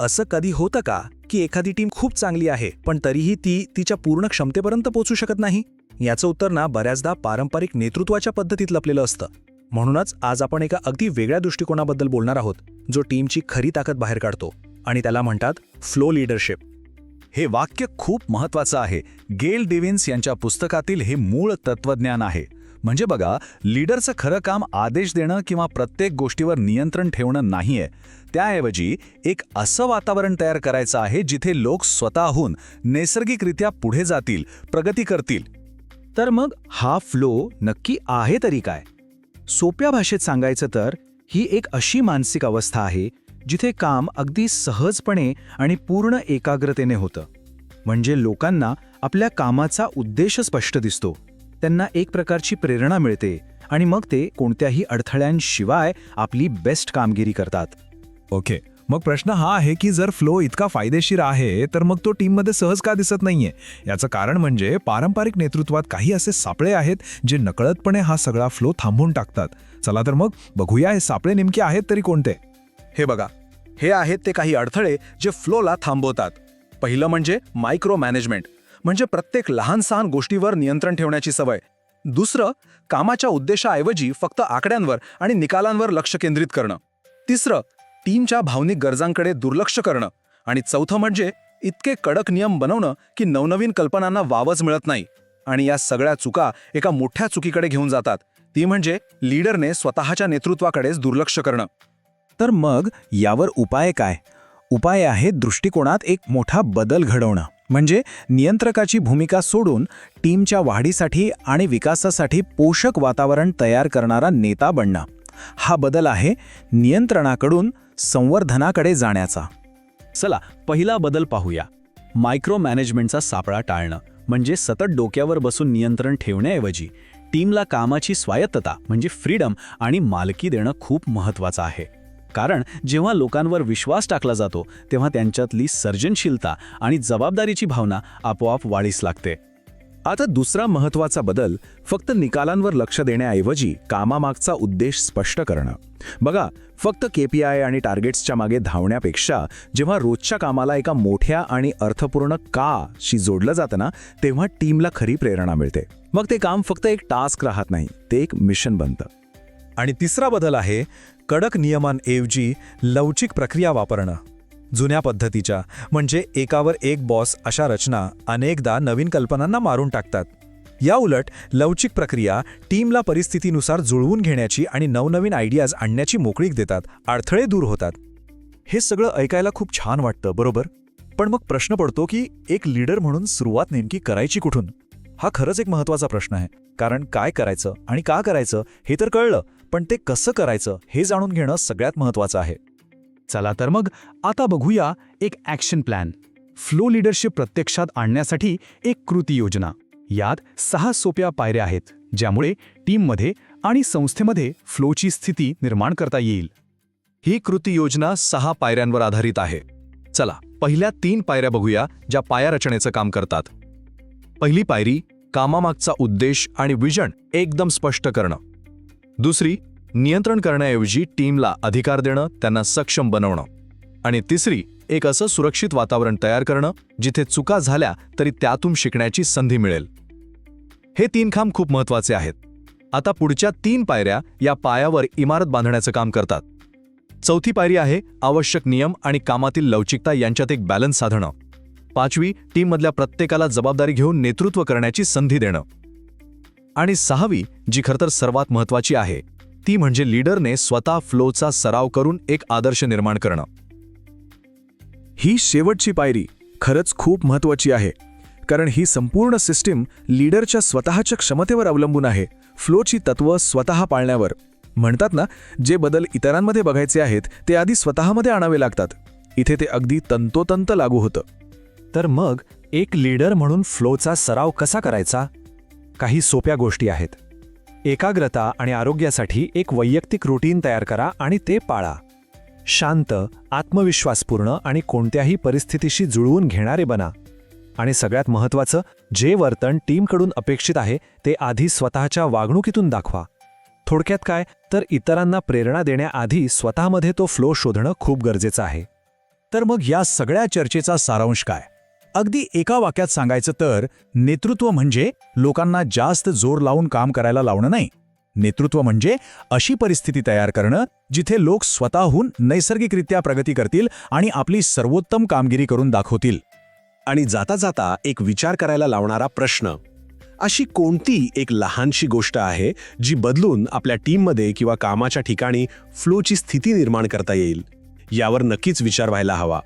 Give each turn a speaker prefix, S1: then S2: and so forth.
S1: असं कधी होतं का की एखादी टीम खूप चांगली आहे पण तरीही ती तिच्या पूर्ण क्षमतेपर्यंत पोहोचू शकत नाही? याचं उत्तर ना बऱ्याचदा पारंपरिक नेतृत्वाच्या पद्धतीत लपलेलं असतं. म्हणूनच आज आपण एका अगदी वेगळ्या दृष्टिकोनाबद्दल बोलणार आहोत जो टीमची खरी ताकद बाहेर काढतो. आणि त्याला म्हणतात फ्लो लीडरशिप.
S2: हे वाक्य खूप महत्वाचं आहे. गेल डिव्हिन्स यांच्या पुस्तकातील हे मूळ तत्वज्ञान आहे. म्हणजे बघा लीडरचं खरं काम आदेश देणं किंवा प्रत्येक गोष्टीवर नियंत्रण ठेवणं नाहीये. त्याऐवजी एक असं वातावरण तयार करायचं आहे जिथे लोक स्वतःहून नैसर्गिकरित्या पुढे जातील प्रगती करतील.
S3: तर मग हा फ्लो नक्की आहे तरी काय? सोप्या भाषेत सांगायचं तर ही एक अशी मानसिक अवस्था आहे जिथे काम अगदी सहजपणे आणि पूर्ण एकाग्रतेने होतं. म्हणजे लोकांना आपल्या कामाचा उद्देश स्पष्ट दिसतो. त्यांना एक प्रकारची प्रेरणा मिळते आणि मग ते कोणत्याही अडथळ्यांशिवाय आपली बेस्ट कामगिरी करतात.
S4: ओके. मग प्रश्न हा आहे की जर फ्लो इतका फायदेशीर आहे तर मग तो टीममध्ये सहज का दिसत नाहीये? याचं कारण म्हणजे पारंपरिक नेतृत्वात काही असे सापळे आहेत जे नकळतपणे हा सगळा फ्लो थांबवून टाकतात. चला तर मग बघूया हे सापळे नेमके आहेत तरी कोणते?
S1: हे बघा. हे आहेत ते काही अडथळे जे फ्लोला थांबवतात. पहिलं म्हणजे मायक्रो मॅनेजमेंट म्हणजे प्रत्येक लहान सहान गोष्टीवर नियंत्रण ठेवण्याची सवय. दुसरं कामाच्या उद्देशाऐवजी फक्त आकड्यांवर आणि निकालांवर लक्ष केंद्रित करणं. तिसरं टीमच्या भावनिक गरजांकडे दुर्लक्ष करणं. आणि चौथं म्हणजे इतके कडक नियम बनवणं की नवनवीन कल्पनांना वावच मिळत नाही. आणि या सगळ्या चुका एका मोठ्या चुकीकडे घेऊन जातात. ती म्हणजे लीडरने स्वतःच्या नेतृत्वाकडेच दुर्लक्ष करणं.
S3: तर मग यावर उपाय काय? उपाय आहे दृष्टिकोनात एक मोठा बदल घडवणं. म्हणजे नियंत्रकाची भूमिका सोडून टीमच्या वाढीसाठी आणि विकासासाठी पोषक वातावरण तयार करणारा नेता बनणं. हा बदल आहे नियंत्रणाकडून संवर्धनाकडे जाण्याचा.
S2: चला पहिला बदल पाहूया. मायक्रो मॅनेजमेंटचा सापळा टाळणं म्हणजे सतत डोक्यावर बसून नियंत्रण ठेवण्याऐवजी टीमला कामाची स्वायत्तता म्हणजे फ्रीडम आणि मालकी देणं खूप महत्त्वाचं आहे. कारण जेव्हा लोकांवर विश्वास टाकला जातो तेव्हा त्यांच्यातली सर्जनशीलता आणि जबाबदारीची भावना आपोआप वाढीस लागते.
S1: आता दुसरा महत्त्वाचा बदल फक्त निकालांवर लक्ष देण्याऐवजी कामामागचा उद्देश स्पष्ट करणं. बघा फक्त केपीआय आणि टार्गेट्सच्या मागे धावण्यापेक्षा जेव्हा रोजच्या कामाला एका मोठ्या आणि अर्थपूर्ण का शी जोडलं जातं ना तेव्हा टीमला खरी प्रेरणा मिळते. मग ते काम फक्त एक टास्क राहत नाही ते एक मिशन बनतं.
S4: आणि तिसरा बदल आहे कडक नियमांऐवजी लवचिक प्रक्रिया वापरणं. जुन्या पद्धतीच्या म्हणजे एकावर एक बॉस अशा रचना अनेकदा नवीन कल्पनांना मारून टाकतात. याउलट लवचिक प्रक्रिया टीमला परिस्थितीनुसार जुळवून घेण्याची आणि नवनवीन आयडियाज आणण्याची मोकळीक देतात अडथळे दूर होतात. हे सगळं ऐकायला खूप छान वाटतं बरोबर? पण मग प्रश्न पडतो की एक लीडर म्हणून सुरुवात नेमकी करायची कुठून? हा खरंच एक महत्त्वाचा प्रश्न आहे. कारण काय करायचं आणि का करायचं हे तर कळलं. पण ते कसं करायचं हे जाणून घेणं सगळ्यात महत्वाचं आहे.
S3: चला तर मग आता बघूया एक ॲक्शन प्लॅन फ्लो लीडरशिप प्रत्यक्षात आणण्यासाठी एक कृती योजना. यात सहा सोप्या पायऱ्या आहेत ज्यामुळे टीममध्ये आणि संस्थेमध्ये फ्लोची स्थिती निर्माण करता येईल.
S2: ही कृती योजना सहा पायऱ्यांवर आधारित आहे. चला पहिल्या तीन पायऱ्या बघूया ज्या पाया रचनेचं काम करतात. पहिली पायरी कामामागचा उद्देश आणि विजन एकदम स्पष्ट करणं. दुसरी नियंत्रण करण्याऐवजी टीमला अधिकार देणं त्यांना सक्षम बनवणं. आणि तिसरी एक असं सुरक्षित वातावरण तयार करणं जिथे चुका झाल्या तरी त्यातून शिकण्याची संधी मिळेल. हे तीन खांब खूप महत्त्वाचे आहेत. आता पुढच्या तीन पायऱ्या या पायावर इमारत बांधण्याचं काम करतात. चौथी पायरी आहे आवश्यक नियम आणि कामातील लवचिकता यांच्यात एक बॅलन्स साधणं. पाचवी टीममधल्या प्रत्येकाला जबाबदारी घेऊन नेतृत्व करण्याची संधी देणं. आणि सहावी जी खरं तर सर्वात महत्वाची आहे ती म्हणजे लीडरने स्वतः फ्लोचा सराव करून एक आदर्श निर्माण करणं.
S1: ही शेवटची पायरी खरंच खूप महत्वाची आहे कारण ही संपूर्ण सिस्टीम लीडरच्या स्वतःच्या क्षमतेवर अवलंबून आहे फ्लोची तत्व स्वतः पाळण्यावर. म्हणतात ना जे बदल इतरांमध्ये बघायचे आहेत ते आधी स्वतःमध्ये आणावे लागतात. इथे ते अगदी तंतोतंत लागू होतं.
S3: तर मग एक लीडर म्हणून फ्लोचा सराव कसा करायचा? काही सोप्या गोष्टी आहेत. एकाग्रता आणि आरोग्यासाठी एक वैयक्तिक रुटीन तयार करा आणि ते पाळा. शांत आत्मविश्वासपूर्ण आणि कोणत्याही परिस्थितीशी जुळवून घेणारे बना. आणि सगळ्यात महत्त्वाचं जे वर्तन टीमकडून अपेक्षित आहे ते आधी स्वतःच्या वागणुकीतून दाखवा. थोडक्यात काय तर इतरांना प्रेरणा देण्याआधी स्वतःमध्ये तो फ्लो शोधणं खूप गरजेचं आहे.
S4: तर मग या सगळ्या चर्चेचा सारांश काय? अगदी एका वाक्यात सांगायचं तर नेतृत्व म्हणजे लोकांना जास्त जोर लावून काम करायला लावणं नाही. नेतृत्व म्हणजे अशी परिस्थिती तयार करणं जिथे लोक स्वतःहून नैसर्गिकरित्या प्रगती करतील आणि आपली सर्वोत्तम कामगिरी करून दाखवतील.
S2: आणि जाता जाता एक विचार करायला लावणारा प्रश्न. अशी कोणती एक लहानशी गोष्ट आहे जी बदलून आपल्या टीममध्ये किंवा कामाच्या ठिकाणी फ्लोची स्थिती निर्माण करता येईल? यावर नक्कीच विचार व्हायला हवा.